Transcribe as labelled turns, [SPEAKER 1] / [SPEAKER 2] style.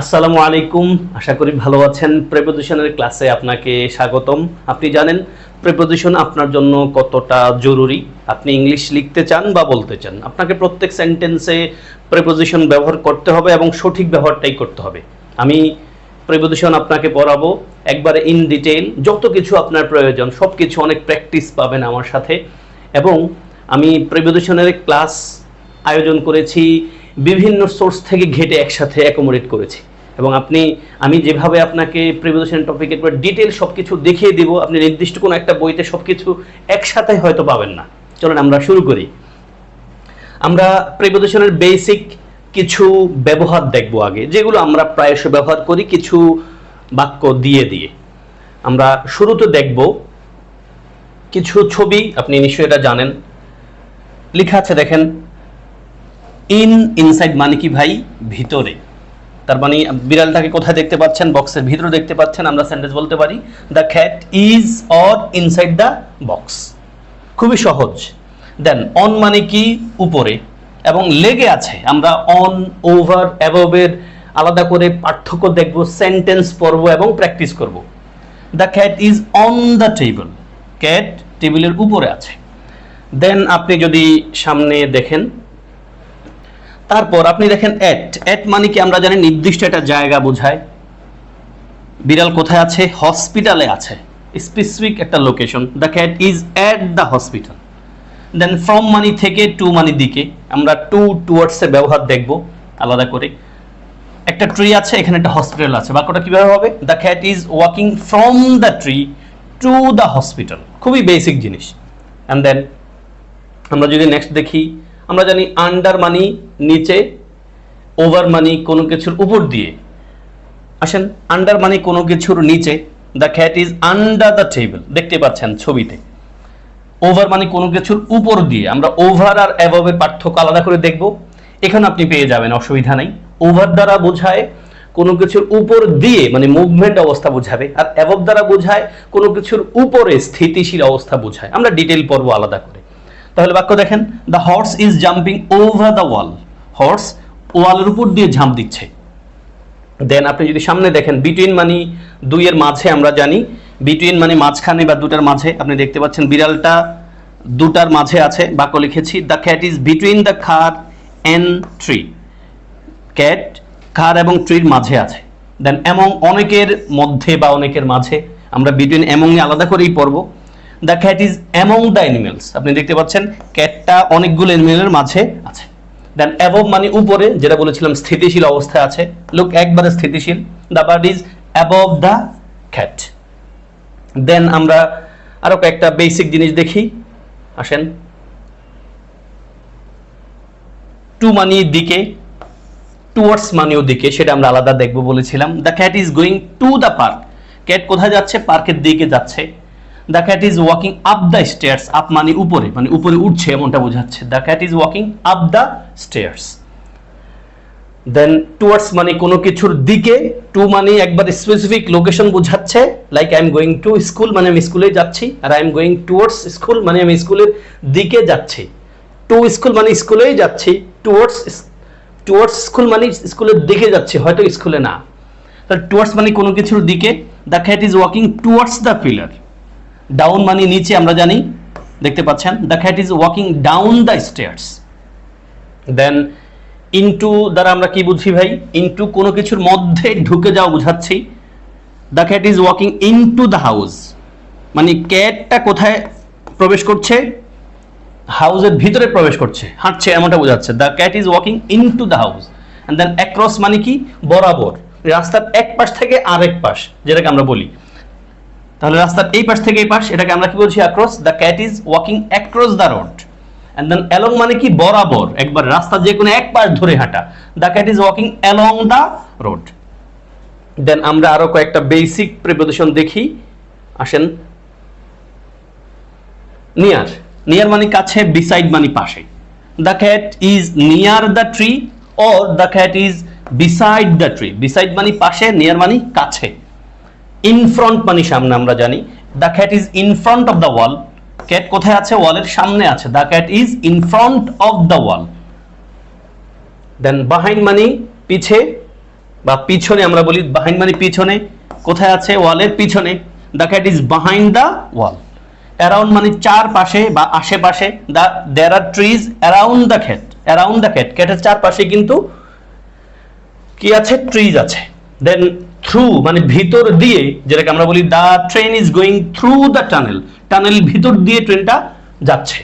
[SPEAKER 1] আসসালামু আলাইকুম। আশা করি ভালো আছেন। প্রেপোজিশনের ক্লাসে আপনাকে স্বাগতম। আপনি জানেন, প্রেপোজিশন আপনার জন্য কতটা জরুরি? আপনি ইংলিশ লিখতে চান বা বলতে চান? আপনাকে প্রত্যেক সেন্টেন্সে প্রেপোজিশন ব্যবহার করতে হবে এবং সঠিক ব্যবহারটাই করতে হবে। আমি প্রেপোজিশন আপনাকে পড়াবো একবারে ইন ডিটেইল যত কিছু আপনার প্রয়োজন সব কিছু অনেক প্র্যাকটিস পাবেন আমার সাথে। এবং আমি প্রেপোজিশনের ক্লাস আয়োজন করেছি, বিভিন্ন সোর্স থেকে ঘেটে একসাথে অ্যাকোমোডেট করেছি। এবং আপনি, আমি যেভাবে আপনাকে প্রিভিলেশন টপিকের পর ডিটেল সব কিছু দেখিয়ে দিব, আপনি নির্দিষ্ট কোনো একটা বইতে সব কিছু একসাথে হয়তো পাবেন না। চলুন আমরা শুরু করি। আমরা প্রিপোজিশনের বেসিক কিছু ব্যবহার দেখব আগে, যেগুলো আমরা প্রায়শ ব্যবহার করি কিছু বাক্য দিয়ে দিয়ে। আমরা শুরুতে দেখব কিছু ছবি, আপনি নিশ্চয়ই এটা জানেন। লেখা আছে দেখেন ইন ইনসাইড মানে কি ভাই? ভিতরে। তার মানে বিড়ালটাকে কোথায় দেখতে পাচ্ছেন? বক্সের ভিতরে দেখতে পাচ্ছেন, আমরা সেন্টেন্স বলতে পারি the cat is or inside the box খুবই সহজ। দেন অন মানে কি? উপরে। এবং লেগে আছে। আমরা অন ওভার অ্যাবভের আলাদা করে পার্থক্য দেখব সেন্টেন্স পড়ব এবং প্র্যাকটিস করব। The cat is on the table cat টেবিলের উপরে আছে। দেন আপনি যদি সামনে দেখেন তারপর আপনি দেখেন এট এট মানে কি আমরা জানি নির্দিষ্ট একটা জায়গা বোঝায়। বিড়াল কোথায় আছে? হসপিটালে আছে। স্পেসিফিক একটা location the cat is at the hospital then from মানি থেকে টু মানি দিকে আমরা টু টুয়ার্ডসের ব্যবহার দেখব আলাদা করে। একটা ট্রি আছে, এখানে একটা হসপিটাল আছে। বাক্যটা কীভাবে হবে? The cat is walking from the tree to the hospital খুবই বেসিক জিনিস। অ্যান্ড দেন আমরা যদি নেক্সট দেখি আমরা জানি আন্ডার মানি নিচে ওভার মানি কোনো কিছুর উপর দিয়ে। আসেন আন্ডার মানি কোনো কিছুর নিচে the cat is under the table দেখতে পাচ্ছেন ছবিতে। ওভার মানে কোনো কিছুর উপর দিয়ে, আমরা ওভার আর অ্যাবভের পার্থক্য আলাদা করে দেখব। এখানে আপনি পেয়ে যাবেন, অসুবিধা নেই। ওভার দ্বারা বোঝায়, কোনো কিছুর উপর দিয়ে মানে মুভমেন্ট অবস্থা বোঝাবে। আর অ্যাবভ দ্বারা বোঝায়, কোনো কিছুর উপরে স্থিতিশীল অবস্থা বোঝায়। আমরা ডিটেল পর্ব আলাদা করে তাহলে বাক্য দেখেন the horse is jumping over the wall horse ওয়ালের উপর দিয়ে ঝাঁপ দিচ্ছে। দেন আপনি যদি সামনে দেখেন বিটুইন মানি দুইয়ের মাঝে আমরা জানি বিটুইন মানে মাঝখানে বা দুটার মাঝে, আপনি দেখতে পাচ্ছেন বিড়ালটা দুটার মাঝে আছে, বাক্য লিখেছি the cat is between the car and tree cat car এবং ট্রির মাঝে আছে। দেন এমং অনেকের মধ্যে বা অনেকের মাঝে, আমরা বিটুইন এমং আলাদা করেই পড়ব। The cat is among the animals আপনি দেখতে পাচ্ছেন ক্যাটটা অনেকগুলো অ্যানিমেলের মাঝে আছে। দেন অ্যাবভ মানে উপরে, যেটা বলেছিলাম, স্থিতিশীল অবস্থায় আছে। লোক একবারে স্থিতিশীল। The bird is above the cat then আমরা আরও কয়েকটা বেসিক জিনিস দেখি। আসেন। টু মানি দিকে টুয়ার্ডস মানিও দিকে, সেটা আমরা আলাদা দেখব বলেছিলাম। The cat is going to the park cat কোথায় যাচ্ছে? পার্কের দিকে যাচ্ছে। The cat is walking up the stairs up মানে উপরে মানে উপরে উঠছে এমনটা বোঝাচ্ছে। The cat is walking up the stairs then towards মানে কোনো কিছুর দিকে টু মানে একবার স্পেসিফিক লোকেশন বোঝাচ্ছে like I am going to school মানে আমি স্কুলে যাচ্ছি, আর I am going towards school মানে আমি স্কুলের দিকে যাচ্ছি। টু স্কুল মানে স্কুলেই যাচ্ছি টুয়ার্ডস টুয়ার্ডস স্কুল মানে স্কুলের দিকে যাচ্ছি, হয়তো স্কুলে না। তাহলে টুয়ার্ডস মানে কোনো কিছুর দিকে the cat is walking towards the pillar down মানে নিচে, আমরা জানি, দেখতে পাচ্ছেন the cat is walking down the stairs then into দ্বারা আমরা কি বুঝি ভাই? ইনটু কোনো কিছুর মধ্যে ঢুকে যাওয়া বুঝাচ্ছি। The cat is walking into the house মানে ক্যাটটা কোথায় প্রবেশ করছে? হাউসের ভিতরে প্রবেশ করছে, হাঁটছে, এমনটা বোঝাচ্ছে। The cat is walking into the house and then across মানে কি? বরাবর। রাস্তার এক পাশ থেকে আরেক পাশ, যেটাকে আমরা বলি। তাহলে রাস্তার এই পাশ থেকে এই পাশ, এটাকে আমরা কি বলছি? Across the cat is walking across the road and then along মানে কি? বরাবর, একবার রাস্তা যে কোনো এক পাশ ধরে হাঁটা। The cat is walking along the road then আমরা আরও কয়েকটা বেসিক প্রিপোজিশন দেখি। আসেন। নিয়ার নিয়ার মানে কাছে বিসাইড মানে পাশে। The cat is near the tree or the cat is beside the tree beside মানে পাশে নিয়ার মানে কাছে। ইন ফ্রন্ট মানে সামনে, আমরা জানি। The cat is in front of the wall cat কোথায় আছে? ওয়ালের সামনে আছে। The cat is in front of the wall then behind মানে পিছে, বা পিছনে আমরা বলি বাহাইন্ড মানে পিছনে। কোথায় আছে? ওয়ালের পিছনে। The cat is behind the wall around মানে চারপাশে বা আশেপাশে। The there are trees around the cat around the cat ক্যাটের চারপাশে কিন্তু কি আছে? ট্রিজ আছে। দেন থ্রু মানে ভিতর দিয়ে, যেটাকে আমরা বলি the train is going through the tunnel tunnel ভিতর দিয়ে ট্রেনটা যাচ্ছে।